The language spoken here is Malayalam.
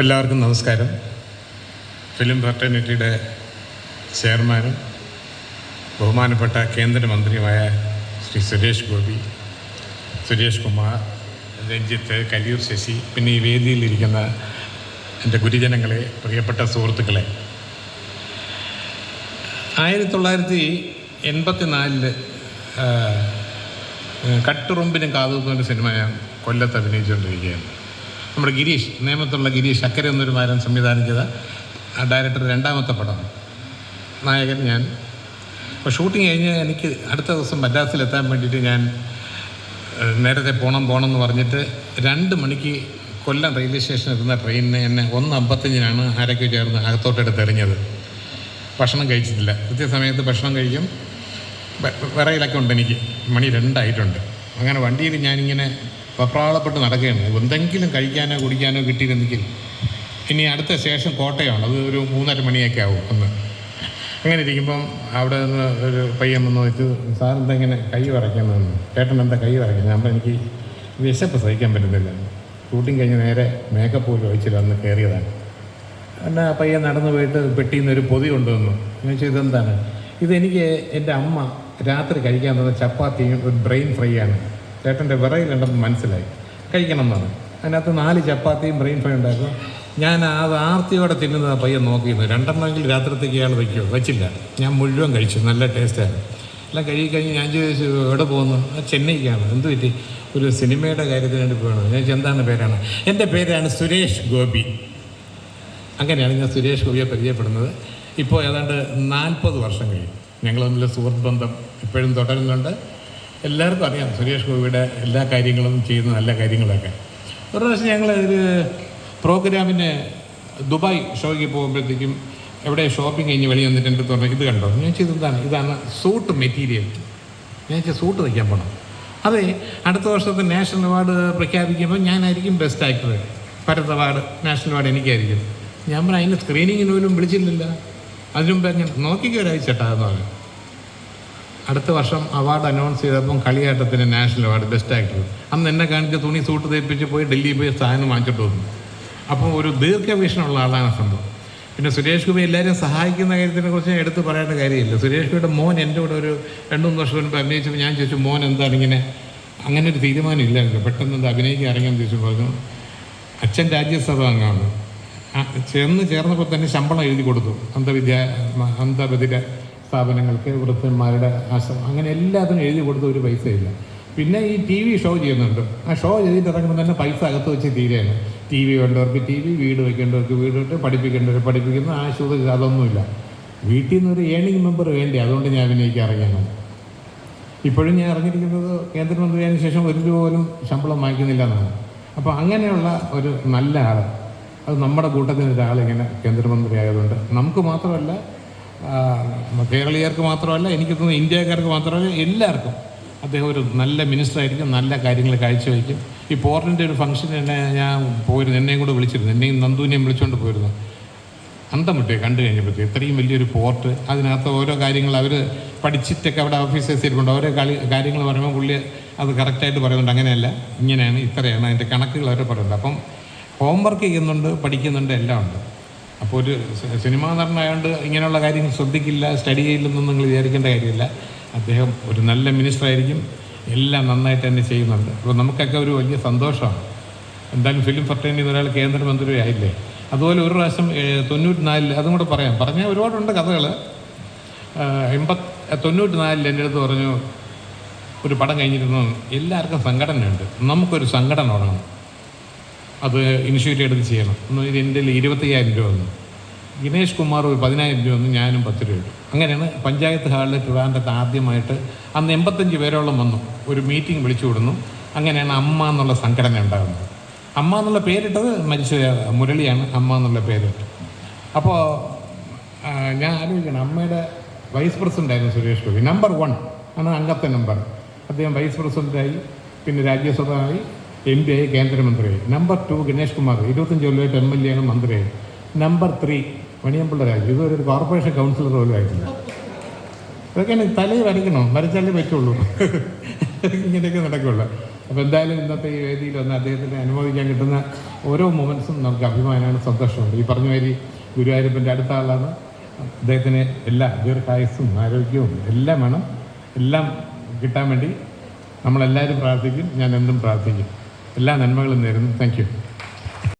എല്ലാവർക്കും നമസ്കാരം. ഫിലിം ഫ്രട്ടേണിറ്റിയുടെ ചെയർമാനും ബഹുമാനപ്പെട്ട കേന്ദ്രമന്ത്രിയുമായ ശ്രീ സുരേഷ് ഗോപി സുരേഷ് കുമാർ രഞ്ജിത്ത് കലിയൂർ ശശി പിന്നെ ഈ വേദിയിലിരിക്കുന്ന എന്റെ ഗുരുജനങ്ങളെ പ്രിയപ്പെട്ട സുഹൃത്തുക്കളെ. ആയിരത്തി തൊള്ളായിരത്തി എൺപത്തി നാലിൽ കട്ടുറുമ്പിനും കാതൂക്കുന്ന സിനിമ ഞാൻ കൊല്ലത്ത് അഭിനയിച്ചുകൊണ്ടിരിക്കുകയാണ് നമ്മുടെ ഗിരീഷ് നേമത്തുള്ള ഗിരീഷ് അക്കരെ എന്നൊരു മാരൻ സംവിധാനം ചെയ്ത ആ ഡയറക്ടർ രണ്ടാമത്തെ പടം. നായകൻ ഞാൻ. അപ്പോൾ ഷൂട്ടിങ് കഴിഞ്ഞ് എനിക്ക് അടുത്ത ദിവസം മദ്രാസിലെത്താൻ വേണ്ടിയിട്ട് ഞാൻ നേരത്തെ പോകണം പോകണം എന്ന് പറഞ്ഞിട്ട് രണ്ട് മണിക്ക് കൊല്ലം റെയിൽവേ സ്റ്റേഷനിൽ എത്തുന്ന ട്രെയിനിന് എന്നെ ഒന്ന് അമ്പത്തഞ്ചിനാണ് ആരൊക്കെ ചേർന്ന് അകത്തോട്ടെടുത്ത് എറിഞ്ഞത്. ഭക്ഷണം കഴിച്ചിട്ടില്ല. കൃത്യസമയത്ത് ഭക്ഷണം കഴിക്കും. വിറയിലൊക്കെ ഉണ്ട് എനിക്ക്. മണി രണ്ടായിട്ടുണ്ട്. അങ്ങനെ വണ്ടിയിൽ ഞാനിങ്ങനെ പപ്രാളപ്പെട്ട് നടക്കുകയാണ്. എന്തെങ്കിലും കഴിക്കാനോ കുടിക്കാനോ കിട്ടിയിരുന്നെങ്കിൽ ഇനി അടുത്ത സ്റ്റേഷൻ കോട്ടയമാണ് അത് ഒരു മൂന്നര മണിയൊക്കെ ആവും അന്ന്. അങ്ങനെ ഇരിക്കുമ്പം അവിടെ നിന്ന് ഒരു പയ്യൻ വന്ന് വെച്ചു സാർ എന്താ ഇങ്ങനെ കൈ വരയ്ക്കുന്നതെന്ന് ചേട്ടൻ എന്താ കൈ വരയ്ക്കുന്നത്? അപ്പം എനിക്ക് വിശപ്പ് സഹിക്കാൻ പറ്റുന്നില്ല. ഷൂട്ടിങ് കഴിഞ്ഞ് നേരെ മേക്കപ്പ് പോലും ഒഴിച്ചില്ല അന്ന് കയറിയതാണ്. എന്നെ പയ്യൻ നടന്നു പോയിട്ട് പെട്ടിയിൽ നിന്ന് ഒരു പൊതി കൊണ്ടുവന്നു. ഞാൻ വെച്ചാൽ ഇതെന്താണ്? ഇതെനിക്ക് എന്റെ അമ്മ രാത്രി കഴിക്കാൻ തന്ന ചപ്പാത്തിയും ഒരു ബ്രെയിൻ ഫ്രൈ ആണ്. ചേട്ടന്റെ വിറയിലുണ്ടെന്ന് മനസ്സിലായി. കഴിക്കണം എന്നാണ്. അതിനകത്ത് നാല് ചപ്പാത്തിയും ബ്രെയിൻ ഫ്രൈ ഉണ്ടായിരുന്നു ഞാൻ അത് ആർത്തിയോടെ തിന്നുന്നത് പയ്യൻ നോക്കിയിരുന്നു. രണ്ടെണ്ണമെങ്കിലും രാത്രിത്തേക്ക് ഇയാൾ വയ്ക്കുമോ വെച്ചില്ല. ഞാൻ മുഴുവൻ കഴിച്ചു. നല്ല ടേസ്റ്റാണ് എല്ലാം കഴുകി കഴിഞ്ഞ് ഞാൻ ചോദിച്ചു എവിടെ പോകുന്നു? "ആ, ചെന്നൈക്കാണ്. എന്ത് പറ്റി? ഒരു സിനിമയുടെ കാര്യത്തിന് വേണ്ടി പോകണം ഞാൻ എന്താണ് പേരാണ്? എന്റെ പേരാണ് സുരേഷ് ഗോപി. അങ്ങനെയാണ് ഞാൻ സുരേഷ് ഗോപിയെ പരിചയപ്പെടുന്നത്. ഇപ്പോൾ ഏതാണ്ട് നാൽപ്പത് വർഷം കഴിയും ഞങ്ങൾ തമ്മിൽ സുഹൃത്ത് ബന്ധം ഇപ്പോഴും തുടരുന്നുണ്ട്. എല്ലാവർക്കും അറിയാം. സുരേഷ് ഗോപിയുടെ എല്ലാ കാര്യങ്ങളും ചെയ്യുന്ന നല്ല കാര്യങ്ങളൊക്കെ. ഒരു പ്രാവശ്യം ഞങ്ങൾ ഒരു പ്രോഗ്രാമിന് ദുബായ് ഷോയ്ക്ക് പോകുമ്പോഴത്തേക്കും എവിടെ ഷോപ്പിംഗ് കഴിഞ്ഞ് വെളി വന്നിട്ട് എന്റെ പറഞ്ഞു ഇത് കണ്ടോ? ഞാൻ ചെയ്ത് എന്താണ് ഇതാണ് സൂട്ട് മെറ്റീരിയൽ ഞാൻ വെച്ചാൽ സൂട്ട് തയ്ക്കാൻ പോകണം അതെ അടുത്ത വർഷത്തെ നാഷണൽ അവാർഡ് പ്രഖ്യാപിക്കുമ്പോൾ ഞാനായിരിക്കും best actor Bharat award national award എനിക്കായിരിക്കും. ഞാൻ പറഞ്ഞു അതിന് സ്ക്രീനിങ്ങിന് പോലും വിളിച്ചില്ലല്ലോ. അതിനുമുമ്പ് അങ്ങനെ ഞാൻ നോക്കിക്കോ ഒരാഴ്ചട്ടാ എന്ന് പറഞ്ഞു. അടുത്ത വർഷം അവാർഡ് അനൗൺസ് ചെയ്തപ്പം കളിയാട്ടത്തിന് നാഷണൽ അവാർഡ് ബെസ്റ്റ് ആക്ടർ അന്ന് എന്നെ കാണിച്ച് തുണി സൂട്ട് തേപ്പിച്ച് പോയി ഡൽഹിയിൽ പോയി സാധനം വാങ്ങിച്ചിട്ട് വന്നു. അപ്പോൾ ഒരു ദീർഘവീക്ഷണമുള്ള ആളാണ് സംഭവം. പിന്നെ സുരേഷ് ഗോപി എല്ലാവരും സഹായിക്കുന്ന കാര്യത്തിനെ കുറിച്ച് എടുത്ത് പറയേണ്ട കാര്യമില്ല. സുരേഷ് ഗോപിയുടെ മോൻ എന്റെ കൂടെ ഒരു രണ്ട് മൂന്ന് വർഷം മുൻപ് അഭിനയിച്ചപ്പോൾ ഞാൻ ചോദിച്ചു മോൻ എന്താണ് ഇങ്ങനെ? അങ്ങനെ ഒരു തീരുമാനം ഇല്ലായിരുന്നു. പെട്ടെന്ന് എന്താ അഭിനയിക്കാൻ ഇറങ്ങാൻ ചോദിച്ചു പറഞ്ഞു അച്ഛൻ രാജ്യസഭ അംഗമാണ്. ചെന്ന് ചേർന്നപ്പോൾ തന്നെ ശമ്പളം എഴുതി കൊടുത്തു. അന്ധവിദ്യ അന്ധബധിര സ്ഥാപനങ്ങൾക്ക് വൃദ്ധന്മാരുടെ ആശ്രമം. അങ്ങനെ എല്ലാത്തിനും എഴുതി കൊടുത്ത ഒരു പൈസ ഇല്ല പിന്നെ ഈ ടി വി ഷോ ചെയ്യുന്നുണ്ട്. ആ ഷോ ചെയ്തിട്ട് ഇറങ്ങുമ്പോൾ തന്നെ പൈസ അകത്ത് വെച്ച് തീരെയാണ് ടി വി വേണ്ടവർക്ക് ടി വി വീട് വയ്ക്കേണ്ടവർക്ക് വീട് വിട്ട് പഠിപ്പിക്കേണ്ടവർ പഠിപ്പിക്കുന്ന ആശുപത്രി അതൊന്നുമില്ല. വീട്ടിൽ നിന്ന് ഒരു ഏണിംഗ് മെമ്പർ വേണ്ടി? അതുകൊണ്ട് ഞാൻ അഭിനയിക്കാൻ ഇറങ്ങിയാണ്. ഇപ്പോഴും ഞാൻ അറിഞ്ഞിരിക്കുന്നത് കേന്ദ്രമന്ത്രിയായതിനു ശേഷം ഒരു രൂപ പോലും ശമ്പളം വാങ്ങിക്കുന്നില്ല എന്നാണ് അപ്പോൾ അങ്ങനെയുള്ള ഒരു നല്ല ആൾ അത് നമ്മുടെ കൂട്ടത്തിൽ ഒരാളിങ്ങനെ കേന്ദ്രമന്ത്രി ആയതുകൊണ്ട് നമുക്ക് മാത്രമല്ല കേരളീയർക്ക് മാത്രമല്ല എനിക്ക് തോന്നുന്നു ഇന്ത്യക്കാർക്ക് മാത്രമല്ല എല്ലാവർക്കും അദ്ദേഹം ഒരു നല്ല മിനിസ്റ്റർ ആയിരിക്കും നല്ല കാര്യങ്ങൾ കാഴ്ചവെക്കും. ഈ പോർട്ടിന്റെ ഒരു ഫംഗ്ഷൻ എന്നെ ഞാൻ പോയിരുന്നു എന്നെയും കൂടെ വിളിച്ചിരുന്നു. എന്നെയും നന്ദുവിനെയും വിളിച്ചുകൊണ്ട് പോയിരുന്നു. അന്തം കണ്ടു കഴിഞ്ഞപ്പോഴത്തേക്ക്. ഇത്രയും വലിയൊരു പോർട്ട് അതിനകത്ത് ഓരോ കാര്യങ്ങൾ അവർ പഠിച്ചിട്ടൊക്കെ അവിടെ ഓഫീസേഴ്സ് ഇരിപ്പുണ്ട്. ഓരോ കളി കാര്യങ്ങൾ പറയുമ്പോൾ പുള്ളി അത് കറക്റ്റായിട്ട് പറയുന്നുണ്ട്. അങ്ങനെയല്ല ഇങ്ങനെയാണ് ഇത്രയാണ്. അതിന്റെ കണക്കുകൾ അവർ പറയുന്നുണ്ട്. അപ്പം ഹോംവർക്ക് ചെയ്യുന്നുണ്ട് പഠിക്കുന്നുണ്ട് എല്ലാം ഉണ്ട്. അപ്പോൾ ഒരു സിനിമാ നടനായതുകൊണ്ട് ഇങ്ങനെയുള്ള കാര്യങ്ങൾ ശ്രദ്ധിക്കില്ല സ്റ്റഡി ചെയ്യില്ലെന്നൊന്നും നിങ്ങൾ വിചാരിക്കേണ്ട കാര്യമില്ല. അദ്ദേഹം ഒരു നല്ല മിനിസ്റ്റർ ആയിരിക്കും. എല്ലാം നന്നായിട്ട് തന്നെ ചെയ്യുന്നുണ്ട്. അപ്പോൾ നമുക്കൊക്കെ ഒരു വലിയ സന്തോഷമാണ്. എന്തായാലും ഫിലിം ഫർട്ടേണിൽ ഒരാൾ കേന്ദ്രമന്ത്രി ആയില്ലേ? അതുപോലെ ഒരു പ്രാവശ്യം തൊണ്ണൂറ്റി നാലിൽ അതും കൂടെ പറയാം. പറഞ്ഞാൽ ഒരുപാടുണ്ട് കഥകൾ എൺപത് തൊണ്ണൂറ്റി നാലിൽ എന്റെ അടുത്ത് പറഞ്ഞു ഒരു പടം കഴിഞ്ഞിരുന്നു. എല്ലാവർക്കും സംഘടനയുണ്ട്. നമുക്കൊരു സംഘടന തുടങ്ങണം. അത് ഇനിഷ്യേറ്റ് എടുത്ത് ചെയ്യണം. എന്ന് പറഞ്ഞാൽ എന്റെ ഇരുപത്തയ്യായിരം രൂപ വന്നു. ഗിനേഷ് കുമാർ ഒരു പതിനായിരം രൂപ വന്നു ഞാനും പത്ത് രൂപ ഇട്ടു. അങ്ങനെയാണ് പഞ്ചായത്ത് ഹാളിൽ ട്രിവാൻഡ്രത്ത് ആദ്യമായിട്ട് അന്ന് എൺപത്തഞ്ച് പേരോളം വന്നു. ഒരു മീറ്റിംഗ് വിളിച്ചു വിടുന്നു അങ്ങനെയാണ് അമ്മ എന്നുള്ള സംഘടന ഉണ്ടാകുന്നത്. അമ്മ എന്നുള്ള പേരിട്ടത് മരിച്ച മുരളിയാണ് അമ്മ എന്നുള്ള പേരിട്ട് അപ്പോൾ ഞാൻ ആലോചിക്കണം. അമ്മയുടെ വൈസ് പ്രസിഡന്റായിരുന്നു സുരേഷ് ഗോപി. നമ്പർ വൺ ആണ് അംഗത്തെ നമ്പർ അദ്ദേഹം വൈസ് പ്രസിഡന്റായി പിന്നെ രാജ്യസഭ ആയി എം പി ആയി കേന്ദ്രമന്ത്രിയായി നമ്പർ ടു ഗണേഷ് കുമാർ. ഇരുപത്തഞ്ച് കൊല്ലമായിട്ട് എം എൽ എ ആണ് മന്ത്രിയായി നമ്പർ ത്രീ മണിയമ്പിള്ള രാജു. ഇതുവരെ ഒരു കോർപ്പറേഷൻ കൗൺസിലർ പോലും ആയിട്ടില്ല. ഇതൊക്കെയാണ് തലയിൽ വരയ്ക്കണോ? വരച്ചാലേ പറ്റുള്ളൂ. ഇങ്ങനെയൊക്കെ നടക്കുള്ളൂ. അപ്പോൾ എന്തായാലും ഇന്നത്തെ ഈ വേദിയിൽ വന്ന് അദ്ദേഹത്തിന് അനുമോദിക്കാൻ കിട്ടുന്ന ഓരോ മൊമെൻസും നമുക്ക് അഭിമാനമാണ് സന്തോഷമുണ്ട് ഈ പറഞ്ഞ മാതിരി ഗുരുവായൂരപ്പന്റെ അടുത്ത ആളാണ്. അദ്ദേഹത്തിന് എല്ലാ ദീർഘായുസ്സും ആരോഗ്യവും എല്ലാം വേണം. എല്ലാം കിട്ടാൻ വേണ്ടി നമ്മളെല്ലാവരും പ്രാർത്ഥിക്കും. ഞാൻ എന്തും പ്രാർത്ഥിക്കും. എല്ലാ നന്മകളും നേരുന്നു. താങ്ക്